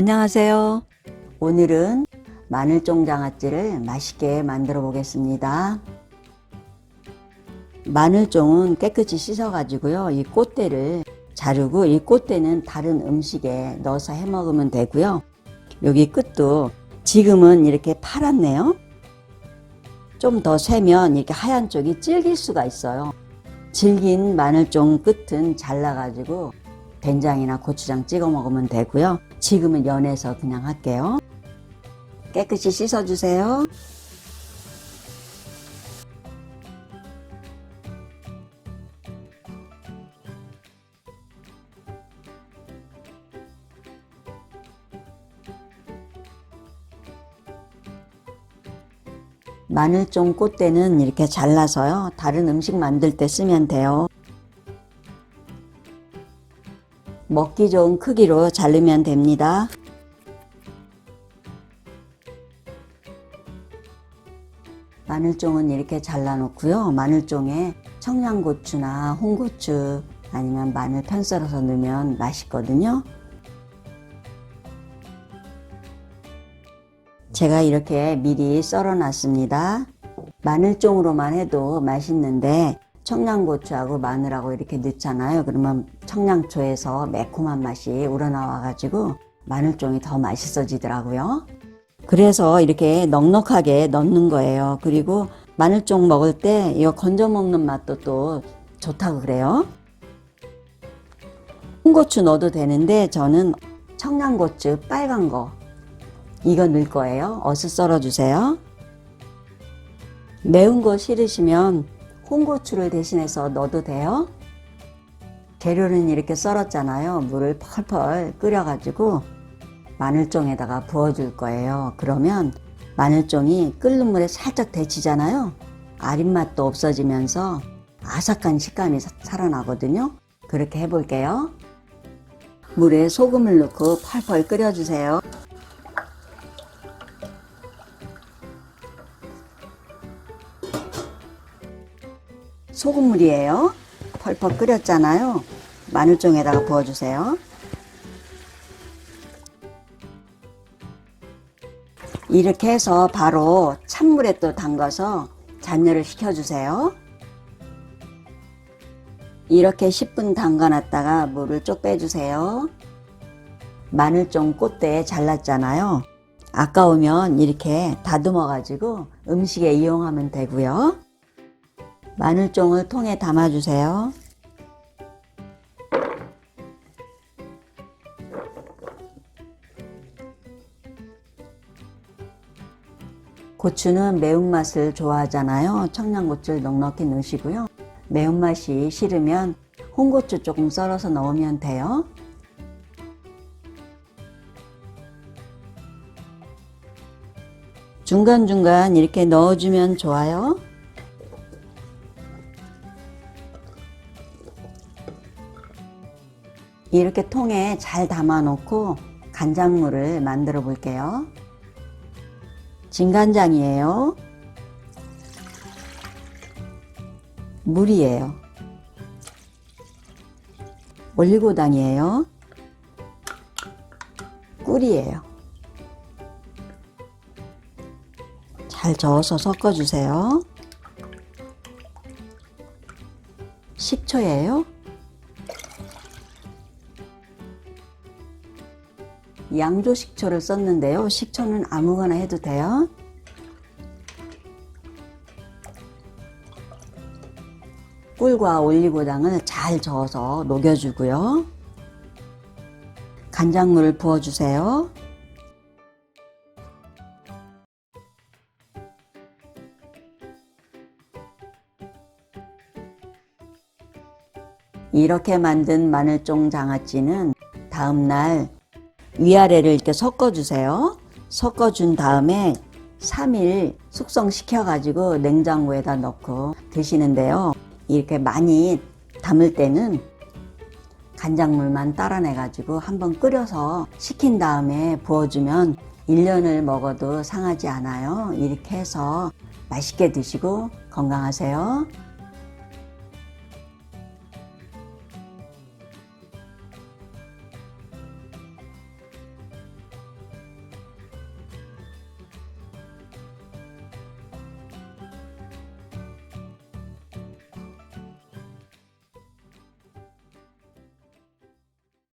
안녕하세요. 오늘은 마늘종 장아찌를 맛있게 만들어 보겠습니다. 마늘종은 깨끗이 씻어 가지고요. 이 꽃대를 자르고 이 꽃대는 다른 음식에 넣어서 해 먹으면 되고요. 여기 끝도 지금은 이렇게 파랗네요. 좀 더 세면 이렇게 하얀 쪽이 질길 수가 있어요. 질긴 마늘종 끝은 잘라가지고 된장이나 고추장 찍어 먹으면 되고요. 지금은 연해서 그냥 할게요. 깨끗이 씻어주세요. 마늘종 꽃대는 이렇게 잘라서요. 다른 음식 만들 때 쓰면 돼요. 먹기 좋은 크기로 자르면 됩니다. 마늘종은 이렇게 잘라놓고요. 마늘종에 청양고추나 홍고추 아니면 마늘 편 썰어서 넣으면 맛있거든요. 제가 이렇게 미리 썰어 놨습니다. 마늘종으로만 해도 맛있는데 청양고추하고 마늘하고 이렇게 넣잖아요. 그러면 청양초에서 매콤한 맛이 우러나와 가지고 마늘종이 더 맛있어지더라고요. 그래서 이렇게 넉넉하게 넣는 거예요. 그리고 마늘종 먹을 때 이거 건져 먹는 맛도 또 좋다고 그래요. 홍고추 넣어도 되는데 저는 청양고추 빨간 거 이거 넣을 거예요. 어슷 썰어 주세요. 매운 거 싫으시면 홍고추를 대신해서 넣어도 돼요. 재료는 이렇게 썰었잖아요. 물을 펄펄 끓여가지고 마늘종에다가 부어줄 거예요. 그러면 마늘종이 끓는 물에 살짝 데치잖아요. 아린 맛도 없어지면서 아삭한 식감이 사- 살아나거든요. 그렇게 해볼게요. 물에 소금을 넣고 펄펄 끓여주세요. 소금물이에요. 펄펄 끓였잖아요. 마늘종에다가 부어주세요. 이렇게 해서 바로 찬물에 또 담가서 잔열을 식혀주세요. 이렇게 10분 담가놨다가 물을 쪽 빼주세요. 마늘종 꽃대 잘랐잖아요. 아까우면 이렇게 다듬어 가지고 음식에 이용하면 되고요. 마늘종을 통에 담아주세요. 고추는 매운맛을 좋아하잖아요. 청양고추를 넉넉히 넣으시고요. 매운맛이 싫으면 홍고추 조금 썰어서 넣으면 돼요. 중간중간 이렇게 넣어주면 좋아요. 이렇게 통에 잘 담아 놓고 간장물을 만들어 볼게요. 진간장이에요. 물이에요. 올리고당이에요. 꿀이에요. 잘 저어서 섞어주세요. 식초예요. 양조 식초를 썼는데요. 식초는 아무거나 해도 돼요. 꿀과 올리고당을 잘 저어서 녹여주고요. 간장물을 부어주세요. 이렇게 만든 마늘종 장아찌는 다음날 위아래를 이렇게 섞어주세요. 섞어준 다음에 3일 숙성시켜가지고 냉장고에다 넣고 드시는데요. 이렇게 많이 담을 때는 간장물만 따라내가지고 한번 끓여서 식힌 다음에 부어주면 1년을 먹어도 상하지 않아요. 이렇게 해서 맛있게 드시고 건강하세요.